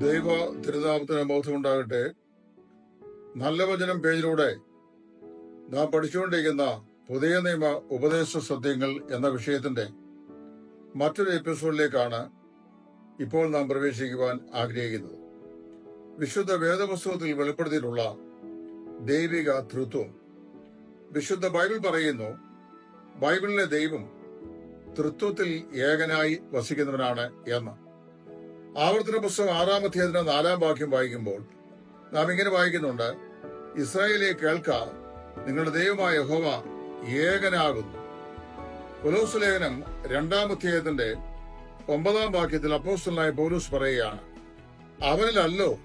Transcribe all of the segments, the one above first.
ദൈവ തിരുനാമത്തിന് ബോധമുണ്ടാകട്ടെ. നല്ല വചനം പേജിലൂടെ നാം പഠിച്ചുകൊണ്ടിരിക്കുന്ന പുതിയ നിയമ ഉപദേശ സത്യങ്ങൾ എന്ന വിഷയത്തിന്റെ മറ്റൊരു എപ്പിസോഡിലേക്കാണ് ഇപ്പോൾ നാം പ്രവേശിക്കുവാൻ ആഗ്രഹിക്കുന്നത്. വിശുദ്ധ വേദപുസ്തകത്തിൽ വെളിപ്പെടുത്തിയിട്ടുള്ള ദൈവിക തൃത്വം വിശുദ്ധ ബൈബിൾ പറയുന്നു ബൈബിളിലെ ദൈവം തൃത്വത്തിൽ ഏകനായി വസിക്കുന്നവനാണ് എന്ന്. ആവർത്തന പുസ്തകം ആറാം അധ്യായത്തിന് നാലാം വാക്യം വായിക്കുമ്പോൾ നാം ഇങ്ങനെ വായിക്കുന്നുണ്ട് ഇസ്രായേലെ കേൾക്ക നിങ്ങളുടെ ദൈവമായ യഹോവ ഏകനാകുന്നു. കൊലോസ് ലേഖനം രണ്ടാം അധ്യായത്തിന്റെ ഒമ്പതാം വാക്യത്തിൽ അപ്പോസ്റ്റലായ പൗലൂസ് പറയുകയാണ് അവനിലല്ലോ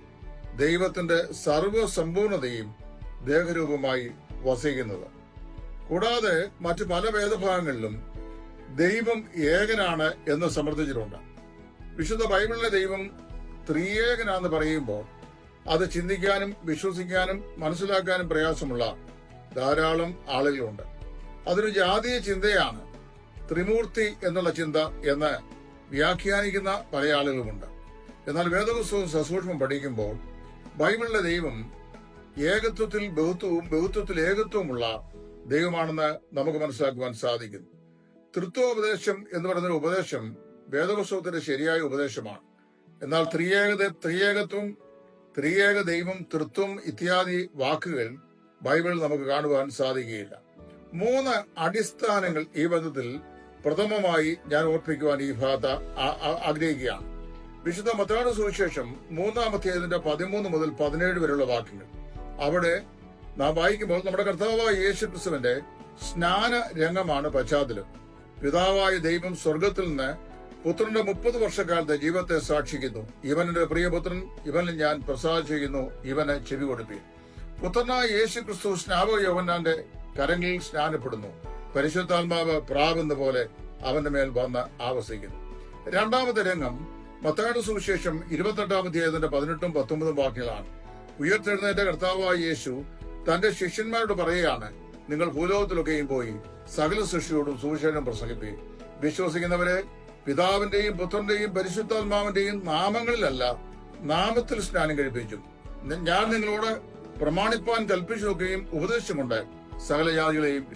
ദൈവത്തിന്റെ സർവസമ്പൂർണതയും ദേഹരൂപമായി വസിക്കുന്നത്. കൂടാതെ മറ്റു പല വേദഭാഗങ്ങളിലും ദൈവം ഏകനാണ് എന്ന് സമർത്ഥിച്ചിട്ടുണ്ട്. വിശുദ്ധ ബൈബിളിലെ ദൈവം ത്രിയേകനാന്ന് പറയുമ്പോൾ അത് ചിന്തിക്കാനും വിശ്വസിക്കാനും മനസ്സിലാക്കാനും പ്രയാസമുള്ള ധാരാളം ആളുകളുണ്ട്. അതൊരു ജാതീയ ചിന്തയാണ്. ത്രിമൂർത്തി എന്നുള്ള ചിന്ത എന്ന് വ്യാഖ്യാനിക്കുന്ന പല ആളുകളുമുണ്ട്. എന്നാൽ വേദപുസ്തകം സസൂക്ഷ്മം പഠിക്കുമ്പോൾ ബൈബിളിലെ ദൈവം ഏകത്വത്തിൽ ബഹുത്വവും ബഹുത്വത്തിൽ ഏകത്വമുള്ള ദൈവമാണെന്ന് നമുക്ക് മനസ്സിലാക്കുവാൻ സാധിക്കുന്നു. തൃത്വോപദേശം എന്ന് പറയുന്ന ഉപദേശം വേദപുസ്തകത്തിന്റെ ശരിയായ ഉപദേശമാണ്. എന്നാൽ ത്രിയേക ത്രിയേകത്വം ത്രിയേക ദൈവം തൃത്വം ഇത്യാദി വാക്കുകൾ ബൈബിളിൽ നമുക്ക് കാണുവാൻ സാധിക്കുകയില്ല. മൂന്ന് അടിസ്ഥാനങ്ങൾ ഈ ബന്ധത്തിൽ പ്രഥമമായി ഞാൻ ഓർപ്പിക്കുവാൻ ഈ ഭാഗത്ത് ആഗ്രഹിക്കുകയാണ്. വിശുദ്ധ മത്താട് സുവിശേഷം മൂന്നാമത്തേതിന്റെ പതിമൂന്ന് മുതൽ പതിനേഴ് വരെയുള്ള വാക്യങ്ങൾ. അവിടെ നാം വായിക്കുമ്പോൾ നമ്മുടെ കർത്താവായ യേശു ക്രിസ്തുവിന്റെ സ്നാന രംഗമാണ് പശ്ചാത്തലം. പിതാവായ ദൈവം സ്വർഗത്തിൽ നിന്ന് പുത്രന്റെ മുപ്പത് വർഷക്കാലത്തെ ജീവിതത്തെ സാക്ഷിക്കുന്നു. ഇവനെ പ്രിയപുത്രൻ ഇവനിൽ ഞാൻ പ്രസാദം ഇവനെ ഇവന് ചെവി കൊടുപ്പീൻ പുത്രനായ യേശു ക്രിസ്തു സ്നാപക യവനാന്റെ കരങ്ങളിൽ സ്നാനപ്പെടുന്നു. പരിശുദ്ധാത്മാവ് പ്രാവുന്ന പോലെ അവന്റെ മേൽ വന്ന് ആവസിക്കുന്നു. രണ്ടാമത്തെ രംഗം മത്തായുടെ സുവിശേഷം ഇരുപത്തെട്ടാം അധ്യായത്തിന്റെ പതിനെട്ടും പത്തൊമ്പതും വാക്യങ്ങളാണ്. ഉയർത്തെഴുന്നേറ്റ കർത്താവായ യേശു തന്റെ ശിഷ്യന്മാരോട് പറയുകയാണ് നിങ്ങൾ ഭൂലോകത്തിലൊക്കെയും പോയി സകല സൃഷ്ടിയോടും സുവിശേഷം പ്രസംഗിപ്പി. വിശ്വസിക്കുന്നവരെ പിതാവിന്റെയും പുത്രന്റെയും പരിശുദ്ധാത്മാവിന്റെയും നാമങ്ങളിലല്ല നാമത്തിൽ സ്നാനം കഴിപ്പിച്ചു. ഞാൻ നിങ്ങളോട് പ്രമാണിപ്പാൻ കൽപ്പിച്ചതൊക്കെയും ഉപദേശമുണ്ട്. സകല ജാതികളെയും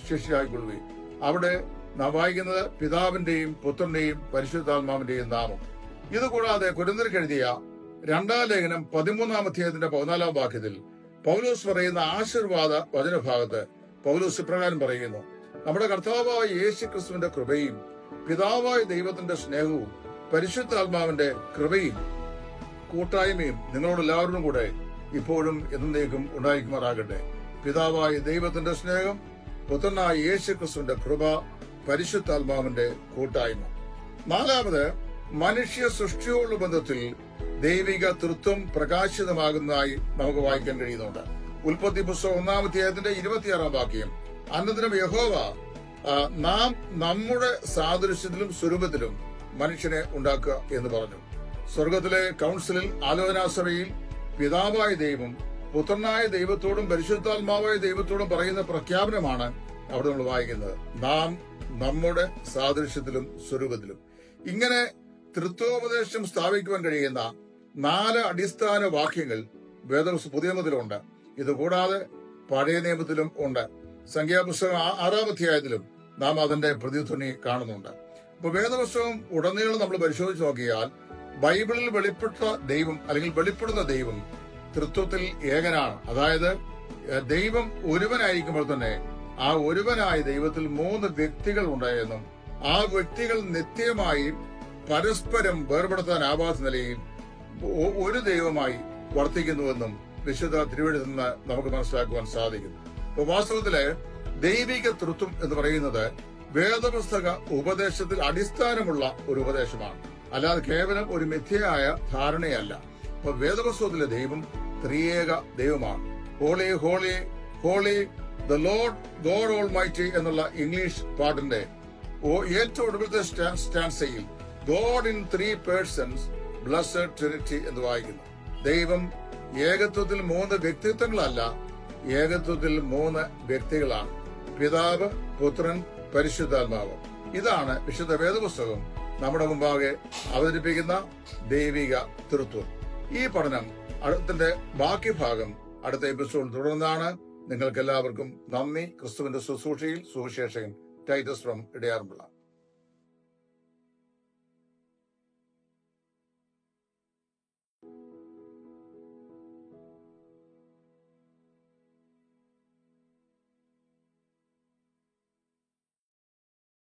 അവിടെ വായിക്കുന്നത് പിതാവിന്റെയും പുത്രന്റെയും പരിശുദ്ധാത്മാവിന്റെയും നാമം. ഇതുകൂടാതെ കുരുന്നർക്ക് എഴുതിയ രണ്ടാം ലേഖനം പതിമൂന്നാം അധ്യായത്തിന്റെ പതിനാലാം വാക്യത്തിൽ പൗലൂസ് പറയുന്ന ആശീർവാദ വചനഭാഗത്ത് പൗലൂസ് ഇപ്രകാരം പറയുന്നു. നമ്മുടെ കർത്താവായ യേശു ക്രിസ്തുവിന്റെ കൃപയും പിതാവായ ദൈവത്തിന്റെ സ്നേഹവും പരിശുദ്ധാത്മാവിന്റെ കൃപയും കൂട്ടായ്മയും നിങ്ങളോടെല്ലാവരും കൂടെ ഇപ്പോഴും എന്നേക്കും ഉണ്ടായിരിക്കുമാറാകട്ടെ. പിതാവായ ദൈവത്തിന്റെ സ്നേഹം പുത്രനായ യേശു ക്രിസ്തുവിന്റെ കൃപ പരിശുദ്ധാത്മാവിന്റെ കൂട്ടായ്മ. നാലാമത് മനുഷ്യ സൃഷ്ടിയോടുള്ള ബന്ധത്തിൽ ദൈവിക തൃത്വം പ്രകാശിതമാകുന്നതായി നമുക്ക് വായിക്കാൻ കഴിയുന്നുണ്ട്. ഉൽപ്പത്തി പുസ്തകം ഒന്നാമധ്യായത്തിന്റെ ഇരുപത്തിയാറാം വാക്യം. അന്നതിനും യഹോവ നാം നമ്മുടെ സാദൃശ്യത്തിലും സ്വരൂപത്തിലും മനുഷ്യനെ ഉണ്ടാക്കുക എന്ന് പറഞ്ഞു. സ്വർഗത്തിലെ കൗൺസിലിൽ ആലോചനാസഭയിൽ പിതാവായ ദൈവം പുത്രനായ ദൈവത്തോടും പരിശുദ്ധാത്മാവായ ദൈവത്തോടും പറയുന്ന പ്രഖ്യാപനമാണ് അവിടെ നമ്മൾ വായിക്കുന്നത്. നാം നമ്മുടെ സാദൃശ്യത്തിലും സ്വരൂപത്തിലും. ഇങ്ങനെ തൃത്വോപദേശം സ്ഥാപിക്കുവാൻ കഴിയുന്ന നാല് അടിസ്ഥാന വാക്യങ്ങൾ വേദവസ് പുതിയ നിയമത്തിലുണ്ട്. ഇതുകൂടാതെ പഴയ നിയമത്തിലും ഉണ്ട്. സംഖ്യാപുസ്തകം ആറാം അധ്യായത്തിലും നാം അതിന്റെ പ്രതിധ്വനി കാണുന്നുണ്ട്. അപ്പൊ വേദപുസ്തകം ഉടനീളം നമ്മൾ പരിശോധിച്ച് നോക്കിയാൽ ബൈബിളിൽ വെളിപ്പെട്ട ദൈവം അല്ലെങ്കിൽ വെളിപ്പെടുന്ന ദൈവം തൃത്വത്തിൽ ഏകനാണ്. അതായത് ദൈവം ഒരുവനായിരിക്കുമ്പോൾ തന്നെ ആ ഒരുവനായ ദൈവത്തിൽ മൂന്ന് വ്യക്തികൾ ഉണ്ടായെന്നും ആ വ്യക്തികൾ നിത്യമായി പരസ്പരം വേർപെടുത്താനാവാത്ത നിലയിൽ ഒരു ദൈവമായി വർത്തിക്കുന്നുവെന്നും വിശുദ്ധ തിരുവഴുത്തുനിന്ന് നമുക്ക് മനസ്സിലാക്കുവാൻ സാധിക്കുന്നു. വാസ്തവത്തിൽ ദൈവിക തൃത്വം എന്ന് പറയുന്നത് വേദപുസ്തക ഉപദേശത്തിൽ അടിസ്ഥാനമുള്ള ഒരു ഉപദേശമാണ്. അല്ലാതെ കേവലം ഒരു മിഥ്യയായ ധാരണയല്ല. അപ്പൊ വേദപുസ്തകത്തിലെ ദൈവം ത്രിയേക ദൈവമാണ്. Holy holy holy the Lord God almighty എന്നുള്ള ഇംഗ്ലീഷ് പാട്ടിന്റെ ഏറ്റവും ഒടുവിലത്തെ സ്റ്റാൻസയിൽ God in three persons blessed Trinity എന്ന് വായിക്കുന്നു. ദൈവം ഏകത്വത്തിൽ മൂന്ന് വ്യക്തിത്വങ്ങളല്ല ഏകത്വത്തിൽ മൂന്ന് വ്യക്തികളാണ്. പിതാവ് പുത്രൻ പരിശുദ്ധാത്മാവ്. ഇതാണ് വിശുദ്ധ വേദപുസ്തകം നമ്മുടെ മുമ്പാകെ അവതരിപ്പിക്കുന്ന ദൈവിക തൃത്വം ഈ പഠനം അടുത്തിന്റെ ബാക്കി ഭാഗം അടുത്ത എപ്പിസോഡ് തുടർന്നാണ്. നിങ്ങൾക്ക് എല്ലാവർക്കും നന്ദി. ക്രിസ്തുവിന്റെ ശുശ്രൂഷയിൽ സുവിശേഷകൻ ടൈറ്റസ് ഫ്രം ഇടയാറുമുള്ള